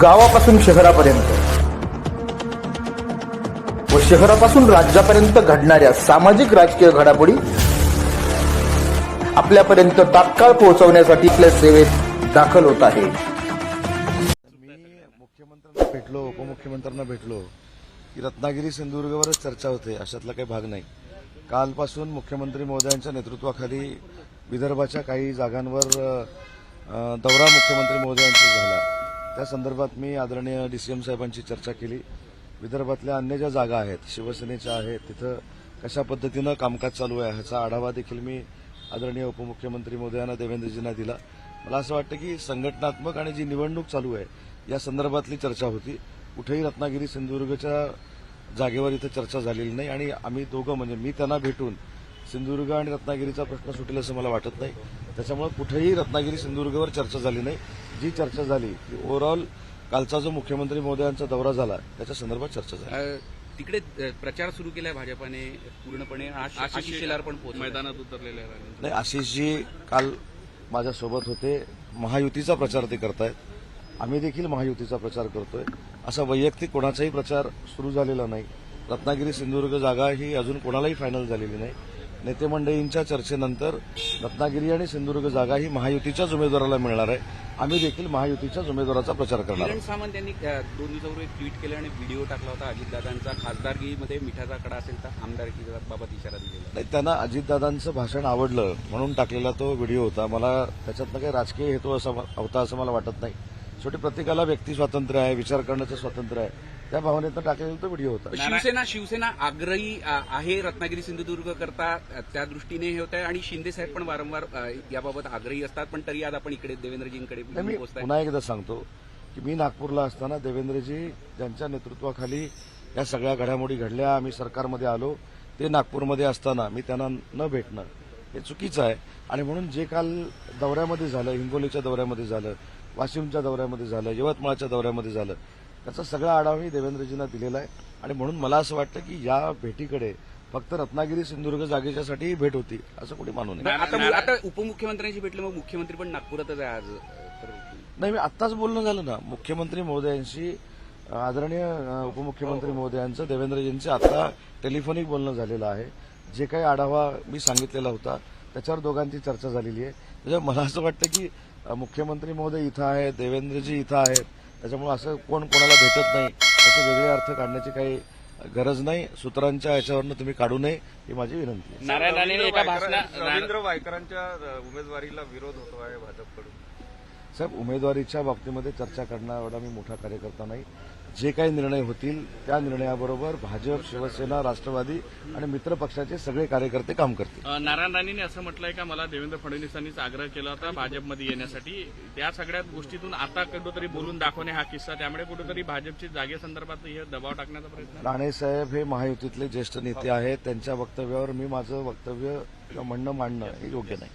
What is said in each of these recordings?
गावापासून शहरापर्यंत. व शहरापासून राज्यापर्यंत घडणाऱ्या सामाजिक राजकीय घडामोडी आपल्यापर्यंत तात्काळ पोहोचवण्यासाठी आपल्या सेवेत दाखल होत आहे. मी मुख्यमंत्र्यांना भेटलो उपमुख्यमंत्र्यांना भेटलो की रत्नागिरी सिंधुदुर्गवरच चर्चा होते अशातला काही भाग नाही. कालपासून मुख्यमंत्री महोदयांच्या नेतृत्वाखाली विदर्भाच्या काही जागांवर दौरा मुख्यमंत्री महोदयांचा झाला. त्या संदर्भात मी आदरणीय डीसीएम साहेबांची चर्चा केली. विदर्भातल्या अन्य ज्या जागा आहेत शिवसेनेच्या आहेत तिथं कशा पद्धतीनं कामकाज चालू आहे ह्याचा आढावा देखील मी आदरणीय उपमुख्यमंत्री मोदयांना देवेंद्रजींना दिला. मला असं वाटतं की संघटनात्मक आणि जी निवडणूक चालू आहे या संदर्भातली चर्चा होती. कुठेही रत्नागिरी सिंधुदुर्गच्या जागेवर इथं चर्चा झालेली नाही आणि आम्ही दोघं म्हणजे मी त्यांना भेटून सिंधुदुर्ग आणि रत्नागिरीचा प्रश्न सुटेल असं मला वाटत नाही. त्याच्यामुळे कुठेही रत्नागिरी सिंधुदुर्गवर चर्चा झाली नाही. जी चर्चा झाली ती ओव्हरऑल कालचा जो मुख्यमंत्री महोदयांचा दौरा झाला त्याच्या संदर्भात चर्चा झाली. तिकडे प्रचार सुरू केलाय भाजपाने पूर्णपणे. आश- आशिष शेलार पण. मैदानात उतरलेले आहे नाही आशिषजी काल माझ्यासोबत होते. महायुतीचा प्रचार ते करतायत. आम्ही देखील महायुतीचा प्रचार करतोय. असा वैयक्तिक कोणाचाही प्रचार सुरू झालेला नाही. रत्नागिरी सिंधुदुर्ग जागा ही अजून कोणालाही फायनल झालेली नाही. नेते मंडळींच्या चर्चेनंतर रत्नागिरी आणि सिंधुदुर्ग जागा ही महायुतीच्याच उमेदवाराला मिळणार आहे. आम्ही देखील महायुतीच्याच उमेदवाराचा प्रचार करणार किरण सावंत यांनी दोन दिवसापूर्वी एक ट्विट केलं आणि व्हिडिओ टाकला होता अजितदादांचा. खासदारकीमध्ये मिठाचा कडा असेल तर आमदारकीचा बाबत इशारा दिलेला नाही त्यांना अजितदादांचं भाषण आवडलं म्हणून टाकलेला तो व्हिडिओ होता. मला त्याच्यातनं काही राजकीय हेतू असा होता असं मला वाटत नाही. शेवटी प्रत्येकाला व्यक्ती स्वातंत्र्य आहे विचार करण्याचं स्वातंत्र्य आहे. त्या भावनेतनं टाकलेला तो व्हिडिओ होता. शिवसेना शिवसेना आग्रही आहे रत्नागिरी सिंधुदुर्ग करता त्या दृष्टीने हे होत आहे आणि शिंदे साहेब पण वारंवार याबाबत आग्रही असतात पण तरी आज आपण इकडे देवेंद्रजींकडे मी पुन्हा एकदा सांगतो की मी नागपूरला असताना देवेंद्रजी ज्यांच्या नेतृत्वाखाली या सगळ्या घडामोडी घडल्या आम्ही सरकारमध्ये आलो. ते नागपूरमध्ये असताना मी त्यांना न भेटणं हे चुकीचं आहे. आणि म्हणून जे काल दौऱ्यामध्ये झालं हिंगोलीच्या दौऱ्यामध्ये झालं वाशिमच्या दौऱ्यामध्ये झालं यवतमाळच्या दौऱ्यामध्ये झालं त्याचा सगळा आढावा मी देवेंद्रजींना दिलेला आहे. आणि म्हणून मला असं वाटतं की या भेटीकडे फक्त रत्नागिरी सिंधुदुर्ग जागेच्यासाठी ही भेट होती असं कोणी मानू नये. आता आता उपमुख्यमंत्र्यांशी भेटले मग मुख्यमंत्री पण नागपुरातच आहे आज. नाही मी आत्ताच बोलणं झालं ना. मुख्यमंत्री महोदयांशी आदरणीय उपमुख्यमंत्री महोदयांचं देवेंद्रजींचं आता टेलिफोनिक बोलणं झालेलं आहे. जे काही आढावा मी सांगितलेला होता त्याच्यावर दोघांची चर्चा झालेली आहे. त्याच्यामुळे मला असं वाटतं की मुख्यमंत्री महोदय इथं आहेत देवेंद्रजी इथं आहेत त्याच्यामुळे असं कोण कोणाला भेटत नाही त्याचे वेगळे अर्थ काढण्याची काही गरज नाही. सूत्रांच्या याच्यावरनं तुम्ही काढू नये ही माझी विनंती आहे. नारायण राणेने एका भाषणात रवींद्र वायकरांच्या उमेदवारीला विरोध होतो आहे भाजपकडून. साहेब उमेदवारीच्या बाबतीमध्ये चर्चा करणार एवढा मी मोठा कार्यकर्ता नाही. जे काही निर्णय होतील त्या निर्णयाबरोबर भाजप शिवसेना राष्ट्रवादी आणि मित्र पक्षाचे सगळे कार्यकर्ते काम करतील. नारायण राणेंनी असं म्हटलंय का मला देवेंद्र फडणवीसांनीच आग्रह केला होता भाजपमध्ये येण्यासाठी. त्या सगळ्या गोष्टीतून आता कुठेतरी बोलून दाखवणे हा किस्सा त्यामुळे कुठेतरी भाजपची जागेसंदर्भात हे दबाव टाकण्याचा प्रयत्न राणेसाहेब हे महायुतीतले ज्येष्ठ नेते आहेत. त्यांच्या वक्तव्यावर मी माझं वक्तव्य किंवा म्हणणं मांडणं हे योग्य नाही.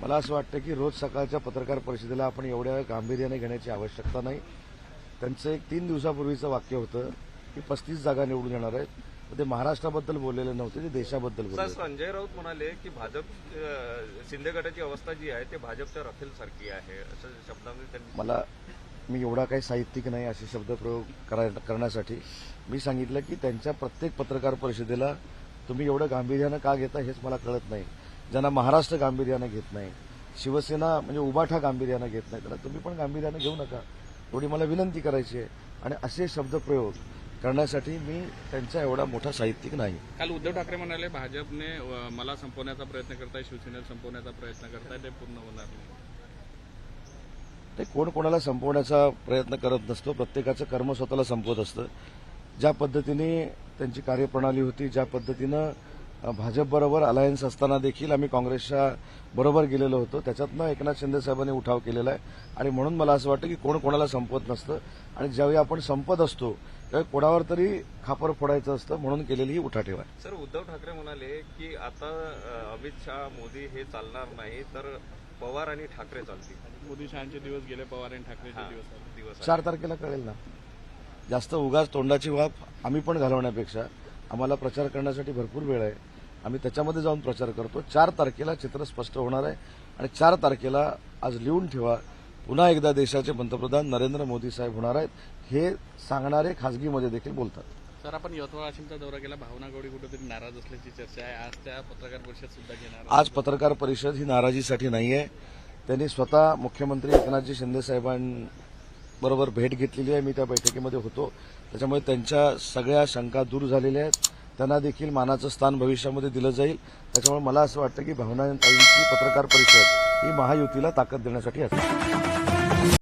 मला असं वाटतं की रोज सकाळच्या पत्रकार परिषदेला आपण एवढ्या गांभीर्याने घेण्याची आवश्यकता नाही. त्यांचं एक तीन दिवसापूर्वीचं वाक्य होतं की पस्तीस जागा निवडून येणार आहेत. ते महाराष्ट्राबद्दल बोललेले नव्हते ते देशाबद्दल बोलले संजय राऊत म्हणाले की भाजप शिंदे गटाची अवस्था जी आहे ते भाजपच्या रफेल सारखी आहे असं शब्दांमध्ये त्यांनी मला मी एवढा काही साहित्यिक नाही असे शब्दप्रयोग करण्यासाठी. मी सांगितलं की त्यांच्या प्रत्येक पत्रकार परिषदेला तुम्ही एवढं गांभीर्यानं का घेता हेच मला कळत नाही. ज्यांना महाराष्ट्र गांभीर्यानं घेत नाही शिवसेना म्हणजे उबाठा गांभीर्यानं घेत नाही त्याला तुम्ही पण गांभीर्यानं घेऊ नका. एवढी मला विनंती करायची आहे. आणि असे शब्दप्रयोग करण्यासाठी मी त्यांचा एवढा मोठा साहित्यिक नाही. काल उद्धव ठाकरे म्हणाले भाजपने मला संपवण्याचा प्रयत्न करताय शिवसेनेला संपवण्याचा प्रयत्न करताय ते पूर्ण होणार नाही. ते कोण कोणाला संपवण्याचा प्रयत्न करत नसतो प्रत्येकाचं कर्म स्वतःला संपवत असतं. ज्या पद्धतीने त्यांची कार्यप्रणाली होती ज्या पद्धतीनं भाजपबरोबर अलायन्स असताना देखील आम्ही काँग्रेसच्या बरोबर गेलेलो होतो. त्याच्यातनं एकनाथ शिंदे साहेबांनी उठाव केलेला आहे. आणि म्हणून मला असं वाटतं की कोण कोणाला संपवत नसतं. आणि ज्यावेळी आपण संपत असतो त्यावेळी कोणावर तरी खापर फोडायचं असतं म्हणून केलेली ही उठाठेव आहे सर उद्धव ठाकरे म्हणाले की आता अमित शहा मोदी हे चालणार नाही तर पवार आणि ठाकरे चालतील. मोदी शहाचे दिवस गेले पवार आणि ठाकरेचे दिवस आले. दिवस चार तारखेला कळेल ना. जास्त उगाच तोंडाची वाफ आम्ही पण घालवण्यापेक्षा आम्हाला प्रचार करण्यासाठी भरपूर वेळ आहे. आम्ही त्याच्यामध्ये जाऊन प्रचार करतो. चार तारखेला चित्र स्पष्ट होणार आहे आणि चार तारखेला आज लिहून ठेवा पुन्हा एकदा देशाचे पंतप्रधान नरेंद्र मोदी साहेब होणार आहेत. हे सांगणारे खासगीमध्ये देखील बोलतात. सर आपण यवतमाळ वाशिमचा दौरा केला. भावना गवळी कुठेतरी नाराज असल्याची चर्चा आहे. आज त्या पत्रकार परिषद सुद्धा घेणार आज पत्रकार परिषद ही नाराजीसाठी नाही आहे त्यांनी स्वतः मुख्यमंत्री एकनाथजी शिंदे साहेबांबरोबर भेट घेतलेली आहे. मी त्या बैठकीमध्ये होतो. त्याच्यामुळे त्यांच्या सगळ्या शंका दूर झालेल्या आहेत. त्यांना देखील मानाचं स्थान भविष्यामध्ये दिलं जाईल. त्याच्यामुळे मला असं वाटतं की भावनाताईंची पत्रकार परिषद ही महायुतीला ताकद देण्यासाठी असेल